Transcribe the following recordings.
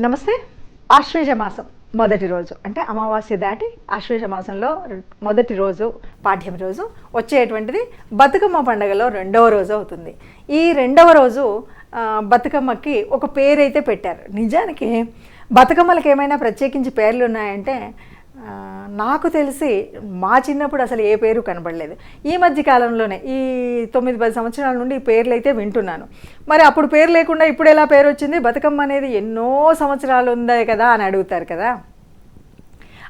నమస్తే. ఆశ్వేజ మాసం మొదటి రోజు. అంటే అమావాస్య దాటి ఆశ్వేజ మాసంలో మొదటి రోజు పాఠ్యం రోజు వచ్చేటువంటిది బతుకమ్మ పండుగలో రెండవ రోజు అవుతుంది. ఈ రెండవ రోజు బతుకమ్మకి ఒక పేరైతే పెట్టారు. నిజానికి బతుకమ్మలకి ఏమైనా ప్రత్యేకించి పేర్లు ఉన్నాయంటే నాకు తెలిసి మా చిన్నప్పుడు అసలు ఏ పేరు కనబడలేదు. ఈ మధ్య కాలంలోనే ఈ తొమ్మిది పది సంవత్సరాల నుండి ఈ పేర్లు అయితే వింటున్నాను. మరి అప్పుడు పేరు లేకుండా ఇప్పుడు ఎలా పేరు వచ్చింది? బతుకమ్మ అనేది ఎన్నో సంవత్సరాలు ఉందే కదా అని అడుగుతారు కదా.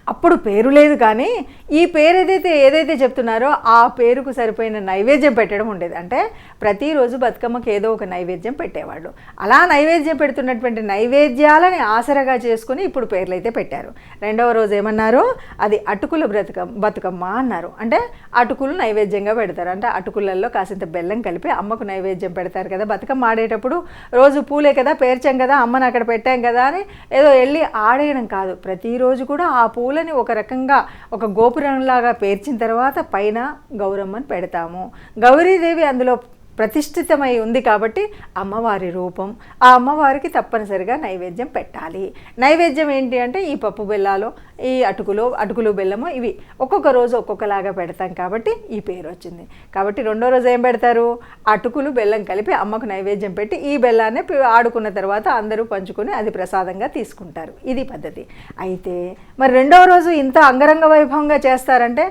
అప్పుడు పేరు లేదు కానీ ఈ పేరు ఏదైతే ఏదైతే చెప్తున్నారో ఆ పేరుకు సరిపోయిన నైవేద్యం పెట్టడం ఉండేది. అంటే ప్రతిరోజు బతుకమ్మకి ఏదో ఒక నైవేద్యం పెట్టేవాళ్ళు. అలా నైవేద్యం పెడుతున్నటువంటి నైవేద్యాలని ఆసరగా చేసుకుని ఇప్పుడు పేర్లు అయితే పెట్టారు. రెండవ రోజు ఏమన్నారు? అది అటుకుల బ్రతుకమ్మ బతుకమ్మ అన్నారు. అంటే అటుకులు నైవేద్యంగా పెడతారు. అంటే అటుకులలో కాసింత బెల్లం కలిపి అమ్మకు నైవేద్యం పెడతారు కదా. బతుకమ్మ ఆడేటప్పుడు రోజు పూలే కదా పేర్చాం కదా అమ్మను అక్కడ పెట్టాం కదా అని ఏదో వెళ్ళి ఆడేయడం కాదు. ప్రతిరోజు కూడా ఆ పూలు పూలని ఒక రకంగా ఒక గోపురంలాగా పేర్చిన తర్వాత పైన గౌరమ్మని పెడతాము. గౌరీదేవి అందులో ప్రతిష్ఠితమై ఉంది కాబట్టి అమ్మవారి రూపం ఆ అమ్మవారికి తప్పనిసరిగా నైవేద్యం పెట్టాలి. నైవేద్యం ఏంటి అంటే ఈ పప్పు బెల్లాలో ఈ అటుకులు అటుకులు బెల్లము ఇవి ఒక్కొక్క రోజు ఒక్కొక్కలాగా పెడతాం కాబట్టి ఈ పేరు వచ్చింది. కాబట్టి రెండో రోజు ఏం పెడతారు? అటుకులు బెల్లం కలిపి అమ్మకు నైవేద్యం పెట్టి ఈ బెల్లాన్ని ఆడుకున్న తర్వాత అందరూ పంచుకొని అది ప్రసాదంగా తీసుకుంటారు. ఇది పద్ధతి. అయితే మరి రెండవ రోజు ఇంత అంగరంగ వైభవంగా చేస్తారంటే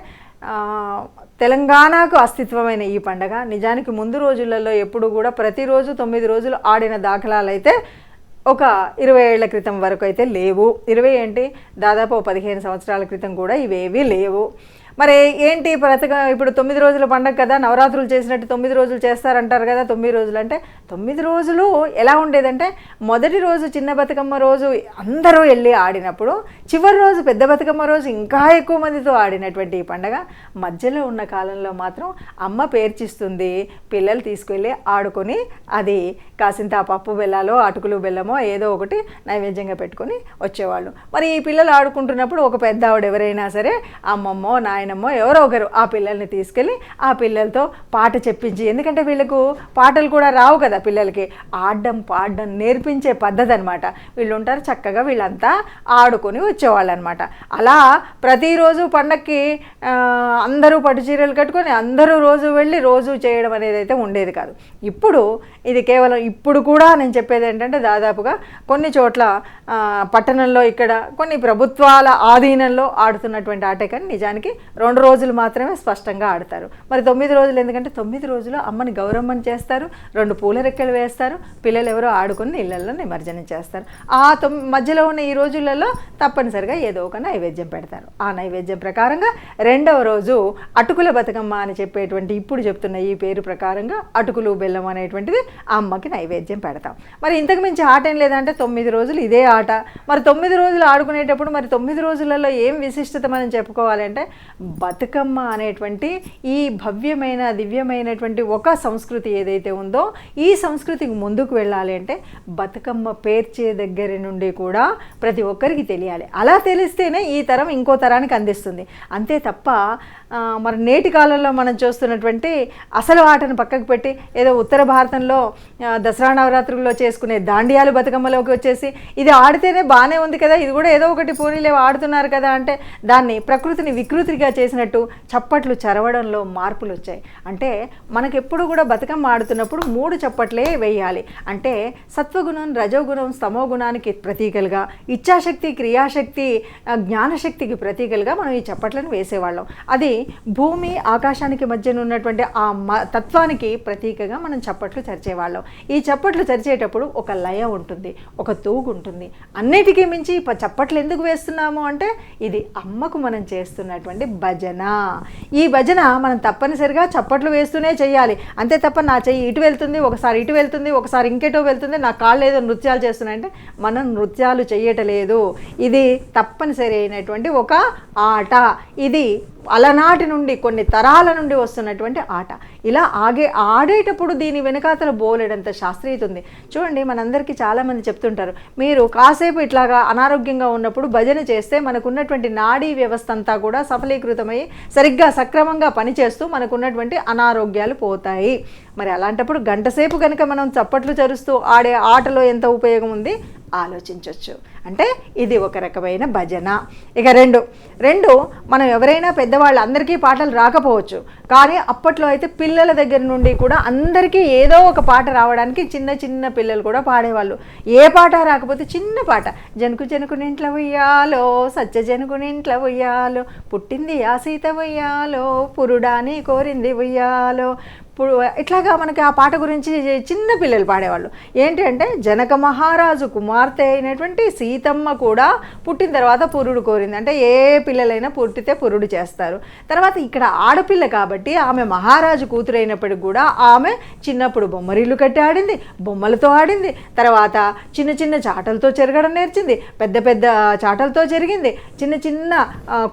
తెలంగాణకు అస్తిత్వమైన ఈ పండగ. నిజానికి ముందు రోజులలో ఎప్పుడు కూడా ప్రతిరోజు తొమ్మిది రోజులు ఆడిన దాఖలాలు అయితే ఒక ఇరవై ఏళ్ళ క్రితం వరకు అయితే లేవు. ఇరవై ఏంటి దాదాపు పదిహేను సంవత్సరాల క్రితం కూడా ఇవేవి లేవు. మరి ఏంటి ప్రతిగా ఇప్పుడు తొమ్మిది రోజుల పండగ కదా నవరాత్రులు చేసినట్టు తొమ్మిది రోజులు చేస్తారంటారు కదా తొమ్మిది రోజులు. అంటే తొమ్మిది రోజులు ఎలా ఉండేదంటే మొదటి రోజు చిన్న బతుకమ్మ రోజు అందరూ వెళ్ళి ఆడినప్పుడు చివరి రోజు పెద్ద బతుకమ్మ రోజు ఇంకా ఎక్కువ మందితో ఆడినటువంటి ఈ పండగ మధ్యలో ఉన్న కాలంలో మాత్రం అమ్మ పేర్చిస్తుంది పిల్లలు తీసుకెళ్ళి ఆడుకొని అది కాసింత పప్పు బెల్లాలో అటుకులు బెల్లమో ఏదో ఒకటి నైవేద్యంగా పెట్టుకొని వచ్చేవాళ్ళు. మరి ఈ పిల్లలు ఆడుకుంటున్నప్పుడు ఒక పెద్ద ఆవిడ ఎవరైనా సరే అమ్మమ్మో నాయనమ్మో ఎవరో ఒకరు ఆ పిల్లల్ని తీసుకెళ్ళి ఆ పిల్లలతో పాట చెప్పించి ఎందుకంటే వీళ్ళకు పాటలు కూడా రావు కదా పిల్లలకి. ఆడడం పాడడం నేర్పించే పద్ధతి అనమాట వీళ్ళు ఉంటారు చక్కగా వీళ్ళంతా ఆడుకొని వచ్చేవాళ్ళు అనమాట అలా ప్రతిరోజు పండక్కి అందరూ పట్టు చీరలు కట్టుకొని అందరూ రోజు వెళ్ళి రోజు చేయడం అనేది అయితే ఉండేది కాదు. ఇప్పుడు ఇది కేవలం ఇప్పుడు కూడా నేను చెప్పేది ఏంటంటే దాదాపుగా కొన్ని చోట్ల పట్టణంలో ఇక్కడ కొన్ని ప్రభుత్వాల ఆధీనంలో ఆడుతున్నటువంటి ఆటే కానీ నిజానికి రెండు రోజులు మాత్రమే స్పష్టంగా ఆడతారు. మరి తొమ్మిది రోజులు ఎందుకంటే తొమ్మిది రోజులు అమ్మని గౌరమ్మని చేస్తారు రెండు పూల రెక్కలు వేస్తారు పిల్లలు ఎవరో ఆడుకుని ఇళ్ళల్లో నిమజ్జనం చేస్తారు. ఆ తొమ్ మధ్యలో ఉన్న ఈ రోజులలో తప్పనిసరిగా ఏదో ఒక నైవేద్యం పెడతారు. ఆ నైవేద్యం ప్రకారంగా రెండవ రోజు అటుకుల బతుకమ్మ అని చెప్పేటువంటి ఇప్పుడు చెప్తున్న ఈ పేరు ప్రకారంగా అటుకులు బెల్లం అనేటువంటిది అమ్మకి నైవేద్యం పెడతాం. మరి ఇంతకు మించి ఆట ఏం లేదంటే తొమ్మిది రోజులు ఇదే ఆట. మరి తొమ్మిది రోజులు ఆడుకునేటప్పుడు మరి తొమ్మిది రోజులలో ఏం విశిష్టత మనం చెప్పుకోవాలంటే బతుకమ్మ అనేటువంటి ఈ భవ్యమైన దివ్యమైనటువంటి ఒక సంస్కృతి ఏదైతే ఉందో ఈ సంస్కృతికి ముందుకు వెళ్ళాలి అంటే బతుకమ్మ పేర్చే దగ్గర నుండి కూడా ప్రతి ఒక్కరికి తెలియాలి. అలా తెలిస్తేనే ఈ తరం ఇంకో తరానికి అందిస్తుంది. అంతే తప్ప మరి నేటి కాలంలో మనం చూస్తున్నటువంటి అసలు ఆటను పక్కకు పెట్టి ఏదో ఉత్తర భారతంలో దసరా నవరాత్రుల్లో చేసుకునే దాండియాలు బతుకమ్మలోకి వచ్చేసి ఇది ఆడితేనే బాగానే ఉంది కదా ఇది కూడా ఏదో ఒకటి పూరీలే ఆడుతున్నారు కదా అంటే దాన్ని ప్రకృతిని వికృతిగా చేసినట్టు చప్పట్లు చరవడంలో మార్పులు వచ్చాయి అంటే మనకెప్పుడు కూడా బతుకమ్మ ఆడుతున్నప్పుడు మూడు చప్పట్లే వేయాలి. అంటే సత్వగుణం రజోగుణం స్తమో గుణానికి ప్రతీకలుగా ఇచ్ఛాశక్తి క్రియాశక్తి జ్ఞానశక్తికి ప్రతీకలుగా మనం ఈ చప్పట్లను వేసేవాళ్ళం. అది భూమి ఆకాశానికి మధ్యన ఉన్నటువంటి ఆ మ తత్వానికి ప్రతీకగా మనం చప్పట్లు చరిచేవాళ్ళం. ఈ చప్పట్లు చరిచేటప్పుడు ఒక లయ ఉంటుంది ఒక తూగు ఉంటుంది. అన్నిటికీ మించి చప్పట్లు ఎందుకు వేస్తున్నాము అంటే ఇది అమ్మకు మనం చేస్తున్నటువంటి భజన. ఈ భజన మనం తప్పనిసరిగా చప్పట్లు వేస్తూనే చేయాలి అంతే తప్ప నా చెయ్యి ఇటు వెళ్తుంది ఒకసారి ఇటు వెళ్తుంది ఒకసారి ఇంకెటో వెళ్తుంది నా కాళ్ళు ఏదో నృత్యాలు చేస్తున్నాయంటే మనం నృత్యాలు చేయటలేదు ఇది తప్పనిసరి అయినటువంటి ఒక ఆట. ఇది అలనాటి నుండి కొన్ని తరాల నుండి వస్తున్నటువంటి ఆట. ఇలా ఆగే ఆడేటప్పుడు దీని వెనకాతల బోలెడంత శాస్త్రీయత ఉంది. చూడండి మనందరికీ చాలామంది చెప్తుంటారు మీరు కాసేపు ఇట్లాగా అనారోగ్యంగా ఉన్నప్పుడు భజన చేస్తే మనకున్నటువంటి నాడీ వ్యవస్థ అంతా కూడా సఫలీకృతమై సరిగ్గా సక్రమంగా పనిచేస్తూ మనకున్నటువంటి అనారోగ్యాలు పోతాయి. మరి అలాంటప్పుడు గంటసేపు కనుక మనం చప్పట్లు చరుస్తూ ఆడే ఆటలో ఎంత ఉపయోగం ఉంది? ఆలోచించవచ్చు అంటే ఇది ఒక రకమైన భజన. ఇక రెండు. రెండు మనం ఎవరైనా పెద్దవాళ్ళు అందరికీ పాటలు రాకపోవచ్చు. కానీ అప్పట్లో అయితే పిల్లల దగ్గర నుండి కూడా అందరికీ ఏదో ఒక పాట రావడానికి చిన్న చిన్న పిల్లలు కూడా పాడేవాళ్ళు. ఏ పాట రాకపోతే చిన్న పాట. జనుకు జనుకు నింట్ల ఉయ్యాలో సత్య జనుకు నింట్ల ఉయ్యాలో పుట్టింది ఆ సీత ఉయ్యాలో పురుడాని కోరింది ఉయ్యాలో. ఇప్పుడు ఇట్లాగా మనకి ఆ పాట గురించి చిన్న పిల్లలు పాడేవాళ్ళు. ఏంటి అంటే జనక మహారాజు కుమార్తె అయినటువంటి సీ సీతమ్మ కూడా పుట్టిన తర్వాత పురుడు కోరింది. అంటే ఏ పిల్లలైనా పుట్టితే పురుడు చేస్తారు. తర్వాత ఇక్కడ ఆడపిల్ల కాబట్టి ఆమె మహారాజు కూతురైనప్పటికి కూడా ఆమె చిన్నప్పుడు బొమ్మరిల్లు కట్టి ఆడింది బొమ్మలతో ఆడింది. తర్వాత చిన్న చిన్న చాటలతో చెరగడం నేర్చింది పెద్ద పెద్ద చాటలతో జరిగింది. చిన్న చిన్న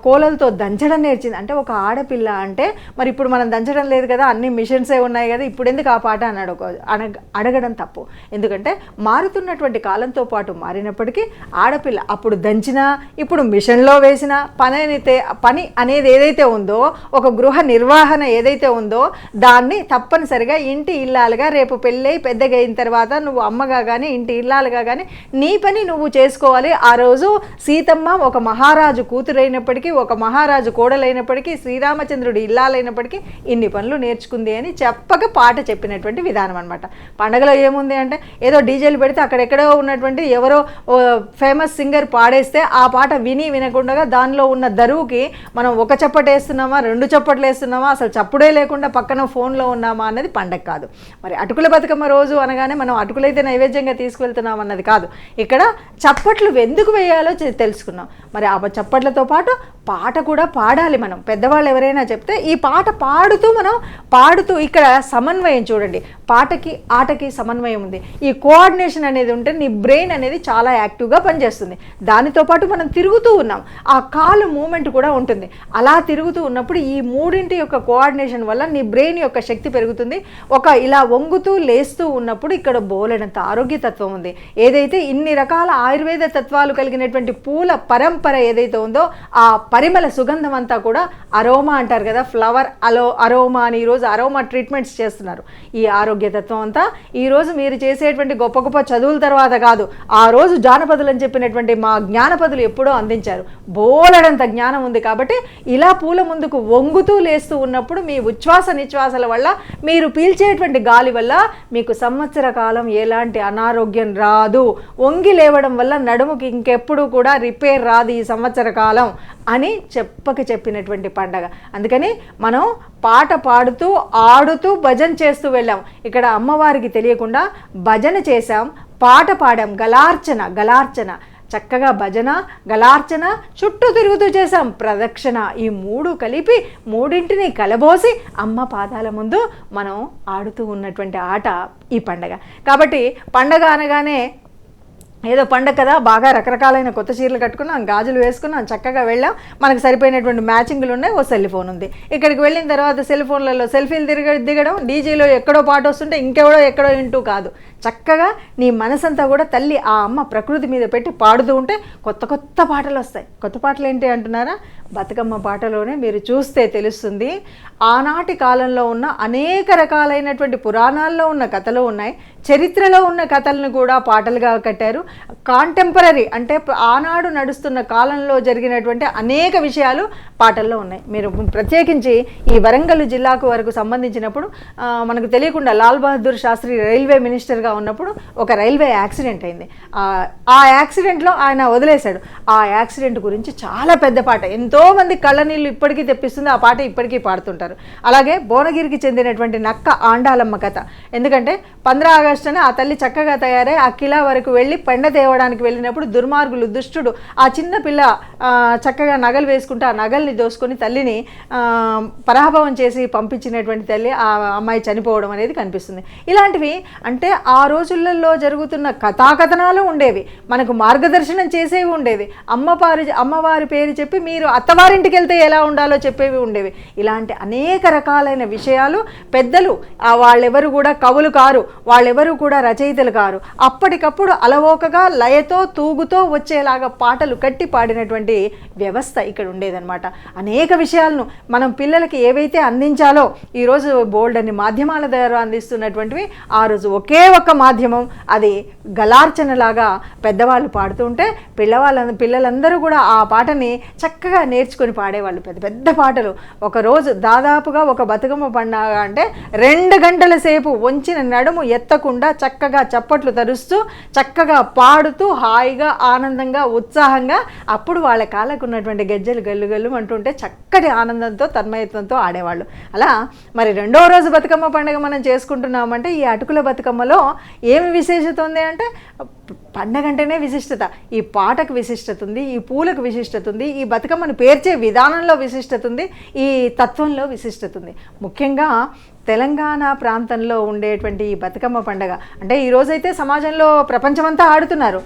కోలలతో దంచడం నేర్చింది. అంటే ఒక ఆడపిల్ల అంటే మరి ఇప్పుడు మనం దంచడం లేదు కదా అన్ని మిషన్సే ఉన్నాయి కదా ఇప్పుడు ఎందుకు ఆ పాట అని అడగ అడగడం తప్పు. ఎందుకంటే మారుతున్నటువంటి కాలంతో పాటు మారినప్పటికీ ఆడపిల్ల అప్పుడు దంచినా ఇప్పుడు మిషన్లో వేసిన పని అయితే పని అనేది ఏదైతే ఉందో ఒక గృహ నిర్వహణ ఏదైతే ఉందో దాన్ని తప్పనిసరిగా ఇంటి ఇల్లాలుగా రేపు పెళ్ళై పెద్దగా అయిన తర్వాత నువ్వు అమ్మగా కానీ ఇంటి ఇల్లాలుగా కానీ నీ పని నువ్వు చేసుకోవాలి. ఆ రోజు సీతమ్మ ఒక మహారాజు కూతురైనప్పటికీ ఒక మహారాజు కోడలైనప్పటికీ శ్రీరామచంద్రుడు ఇల్లాలైనప్పటికీ ఇన్ని పనులు నేర్చుకుంది అని చెప్పక పాట చెప్పినటువంటి విధానం అనమాట పండగలో ఏముంది అంటే ఏదో డీజేలు పెడితే అక్కడెక్కడో ఉన్నటువంటి ఎవరో ఫేమస్ సింగర్ పాడేస్తే ఆ పాట విని వినకుండా దానిలో ఉన్న దరువుకి మనం ఒక చప్పటి వేస్తున్నామా రెండు చప్పట్లు వేస్తున్నామా అసలు చప్పుడే లేకుండా పక్కన ఫోన్లో ఉన్నామా అన్నది పండగ కాదు. మరి అటుకుల బతుకమ్మ రోజు అనగానే మనం అటుకులైతే నైవేద్యంగా తీసుకువెళ్తున్నాం అన్నది కాదు. ఇక్కడ చప్పట్లు ఎందుకు వేయాలో తెలుసుకున్నాం. మరి ఆ చప్పట్లతో పాటు పాట కూడా పాడాలి మనం. పెద్దవాళ్ళు ఎవరైనా చెప్తే ఈ పాట పాడుతూ మనం పాడుతూ ఇక్కడ సమన్వయం చూడండి. పాటకి ఆటకి సమన్వయం ఉంది. ఈ కోఆర్డినేషన్ అనేది ఉంటే నీ బ్రెయిన్ అనేది చాలా యాక్టివ్గా పనిచేస్తుంది దానితో పాటు మనం తిరుగుతూ ఉన్నాం. ఆ కాలు మూమెంట్ కూడా ఉంటుంది. అలా తిరుగుతూ ఉన్నప్పుడు ఈ మూడింటి యొక్క కోఆర్డినేషన్ వల్ల నీ బ్రెయిన్ యొక్క శక్తి పెరుగుతుంది. ఒక ఇలా వంగుతూ లేస్తూ ఉన్నప్పుడు ఇక్కడ బోలెడంత ఆరోగ్య తత్వం ఉంది. ఏదైతే ఇన్ని రకాల ఆయుర్వేద తత్వాలు కలిగినటువంటి పూల పరంపర ఏదైతే ఉందో ఆ పరిమళ సుగంధం అంతా కూడా అరోమా అంటారు కదా ఫ్లవర్ అలో అరోమా అని ఈరోజు అరోమా ట్రీట్మెంట్స్ చేస్తున్నారు. ఈ ఆరోగ్య తత్వం అంతా ఈరోజు మీరు చేసేటువంటి గొప్ప గొప్ప చదువుల తర్వాత కాదు ఆ రోజు జానపదులను అని చెప్పినటువంటి మా జ్ఞానపదులు ఎప్పుడో అందించారు. బోలెడంత జ్ఞానం ఉంది కాబట్టి ఇలా పూల ముందుకు వంగుతూ లేస్తూ ఉన్నప్పుడు మీ ఉచ్ఛ్వాస నిశ్వాసల వల్ల మీరు పీల్చేటువంటి గాలి వల్ల మీకు సంవత్సర కాలం ఎలాంటి అనారోగ్యం రాదు. వంగి లేవడం వల్ల నడుముకి ఇంకెప్పుడు కూడా రిపేర్ రాదు ఈ సంవత్సర కాలం అని చెప్పక చెప్పినటువంటి పండగ. అందుకని మనం పాట పాడుతూ ఆడుతూ భజన చేస్తూ వెళ్ళాం. ఇక్కడ అమ్మవారికి తెలియకుండా భజన చేశాం. పాట పాడాం గలార్చన గలార్చన. చక్కగా భజన గలార్చన చుట్టూ తిరుగుతూ చేసాం ప్రదక్షిణ ఈ మూడు కలిపి మూడింటిని కలబోసి అమ్మ పాదాల ముందు మనం ఆడుతూ ఉన్నటువంటి ఆట ఈ పండగ. కాబట్టి పండగ అనగానే ఏదో పండగ కదా బాగా రకరకాలైన కొత్త చీరలు కట్టుకున్నాం గాజులు వేసుకున్నాం చక్కగా వెళ్ళాం. మనకు సరిపోయినటువంటి మ్యాచింగ్లు ఉన్నాయి ఓ సెల్ ఫోన్ ఉంది. ఇక్కడికి వెళ్ళిన తర్వాత సెల్ ఫోన్లలో సెల్ఫీలు దిగ దిగడం డీజేలో ఎక్కడో పాట వస్తుంటే ఇంకెవడో ఎక్కడో వింటూ కాదు. చక్కగా నీ మనసంతా కూడా తల్లి ఆ అమ్మ ప్రకృతి మీద పెట్టి పాడుతూ ఉంటే కొత్త కొత్త పాటలు వస్తాయి. కొత్త పాటలు ఏంటి అంటున్నారా? బతుకమ్మ పాటలోనే మీరు చూస్తే తెలుస్తుంది. ఆనాటి కాలంలో ఉన్న అనేక రకాలైనటువంటి పురాణాల్లో ఉన్న కథలు ఉన్నాయి. చరిత్రలో ఉన్న కథలను కూడా పాటలుగా కట్టారు. కాంటెంపరీ అంటే ఆనాడు నడుస్తున్న కాలంలో జరిగినటువంటి అనేక విషయాలు పాటల్లో ఉన్నాయి. మీరు ప్రత్యేకించి ఈ వరంగల్ జిల్లాకు వరకు సంబంధించినప్పుడు మనకు తెలియకుండా లాల్ బహదూర్ శాస్త్రి రైల్వే మినిస్టర్గా ఉన్నప్పుడు ఒక రైల్వే యాక్సిడెంట్ అయింది. ఆ, యాక్సిడెంట్లో ఆయన వదిలేశాడు. ఆ యాక్సిడెంట్ గురించి చాలా పెద్ద పాట. ఎంతోమంది కళ్ళ నీళ్ళు ఇప్పటికీ తెప్పిస్తుంది. ఆ పాట ఇప్పటికీ పాడుతుంటారు. అలాగే భువనగిరికి చెందినటువంటి నక్క ఆండాలమ్మ కథ. ఎందుకంటే పంద్రా ఆగస్టున ఆ తల్లి చక్కగా తయారై ఆ కిలా వరకు వెళ్ళి పెండ తేవడానికి వెళ్ళినప్పుడు దుర్మార్గులు దుష్టుడు ఆ చిన్న పిల్ల చక్కగా నగలు వేసుకుంటే ఆ నగల్ని దోసుకొని తల్లిని పరాభవం చేసి పంపించినటువంటి తల్లి ఆ అమ్మాయి చనిపోవడం అనేది కనిపిస్తుంది. ఇలాంటివి అంటే ఆ ఆ రోజులలో జరుగుతున్న కథాకథనాలు ఉండేవి. మనకు మార్గదర్శనం చేసేవి ఉండేవి. అమ్మవారి అమ్మవారి పేరు చెప్పి మీరు అత్తవారింటికి వెళ్తే ఎలా ఉండాలో చెప్పేవి ఉండేవి. ఇలాంటి అనేక రకాలైన విషయాలు పెద్దలు వాళ్ళెవరు కూడా కవులు కారు వాళ్ళెవరు కూడా రచయితలు కారు. అప్పటికప్పుడు అలవోకగా లయతో తూగుతో వచ్చేలాగా పాటలు కట్టి పాడినటువంటి వ్యవస్థ ఇక్కడ ఉండేదన్నమాట. అనేక విషయాలను మనం పిల్లలకి ఏవైతే అందించాలో ఈరోజు బోల్డ్ అని మాధ్యమాల ద్వారా అందిస్తున్నటువంటివి ఆ రోజు ఒకే ఒక్క ఒక మాధ్యమం అది గలార్చనలాగా పెద్దవాళ్ళు పాడుతుంటే పిల్లవాళ్ళ పిల్లలందరూ కూడా ఆ పాటని చక్కగా నేర్చుకొని పాడేవాళ్ళు. పెద్ద పెద్ద పాటలు. ఒక రోజు దాదాపుగా ఒక బతుకమ్మ పండగ అంటే రెండు గంటల సేపు వంచిన నడుము ఎత్తకుండా చక్కగా చప్పట్లు తరుస్తూ చక్కగా పాడుతూ హాయిగా ఆనందంగా ఉత్సాహంగా అప్పుడు వాళ్ళ కాళ్ళకు ఉన్నటువంటి గజ్జలు గల్లు గల్లు అంటుంటే చక్కటి ఆనందంతో తన్మయత్వంతో ఆడేవాళ్ళు. అలా మరి రెండో రోజు బతుకమ్మ పండుగ మనం చేసుకుంటున్నామంటే ఈ అటుకుల బతుకమ్మలో ఏమి విశేషత ఉంది అంటే పండగ అంటేనే విశిష్టత. ఈ పాటకు విశిష్టత ఉంది ఈ పూలకు విశిష్టత ఉంది ఈ బతుకమ్మను పేర్చే విధానంలో విశిష్టత ఉంది ఈ తత్వంలో విశిష్టత ఉంది. ముఖ్యంగా తెలంగాణ ప్రాంతంలో ఉండేటువంటి ఈ బతుకమ్మ పండగ అంటే ఈరోజైతే సమాజంలో ప్రపంచమంతా ఆడుతున్నారు.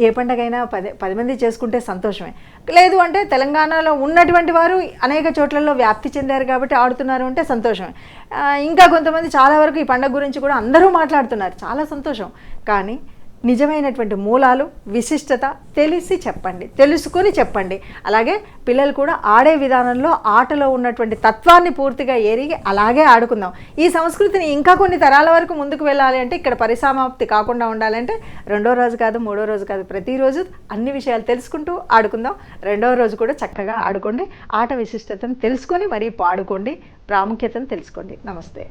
ఏ పండగైనా పది పది మంది చేసుకుంటే సంతోషమే. లేదు అంటే తెలంగాణలో ఉన్నటువంటి వారు అనేక చోట్లలో వ్యాప్తి చెందారు కాబట్టి ఆడుతున్నారు అంటే సంతోషమే. ఇంకా కొంతమంది చాలా వరకు ఈ పండగ గురించి కూడా అందరూ మాట్లాడుతున్నారు. చాలా సంతోషం. కానీ నిజమైనటువంటి మూలాలు విశిష్టత తెలిసి చెప్పండి తెలుసుకొని చెప్పండి. అలాగే పిల్లలు కూడా ఆడే విధానంలో ఆటలో ఉన్నటువంటి తత్వాన్ని పూర్తిగా ఎరిగి అలాగే ఆడుకుందాం. ఈ సంస్కృతిని ఇంకా కొన్ని తరాల వరకు ముందుకు వెళ్ళాలి అంటే ఇక్కడ పరిసమాప్తి కాకుండా ఉండాలంటే రెండో రోజు కాదు మూడో రోజు కాదు ప్రతిరోజు అన్ని విషయాలు తెలుసుకుంటూ ఆడుకుందాం. రెండో రోజు కూడా చక్కగా ఆడుకోండి. ఆట విశిష్టతను తెలుసుకొని మరీ పాడుకోండి. ప్రాముఖ్యతను తెలుసుకోండి. నమస్తే.